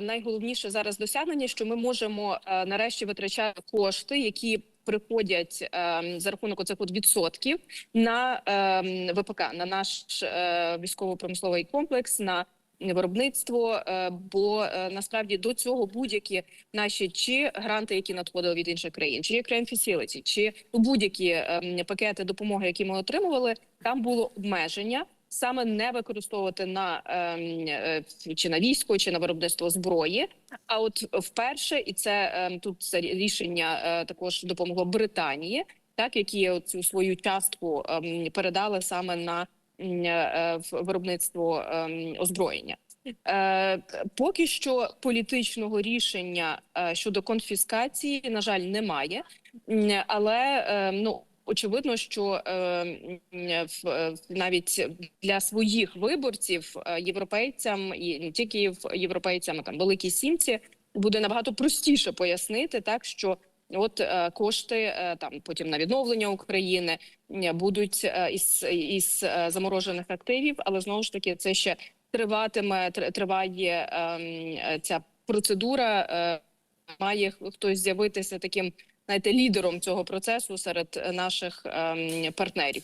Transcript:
найголовніше зараз досягнення, що ми можемо е, нарешті витрачати кошти, які приходять е, за рахунок оцих от відсотків на е, ВПК, на наш е, військово-промисловий комплекс. на Виробництво, е, бо е, насправді до цього будь-які наші чи гранти, які надходили від інших країн, чи Ukraine Facility, чи будь-які пакети допомоги, які ми отримували, там було обмеження саме не використовувати на ем, е, чи на військо, чи на виробництво зброї. А от вперше, і це ем, тут це рішення е, також допомогло Британії, так які цю свою частку ем, передали саме на е, виробництво озброєння. Поки що політичного рішення щодо конфіскації, на жаль, немає, але ну. Очевидно, що е, в- навіть для своїх виборців е, європейцям і не тільки єв- європейцям, там великій сімці буде набагато простіше пояснити, так що от е, кошти е, там потім на відновлення України будуть е, із, із е, заморожених активів, але знову ж таки це ще триватиме тр- триває ем, е, ця процедура. Е, має хтось з'явитися таким знаєте, лідером цього процесу серед е, наших ем, партнерів.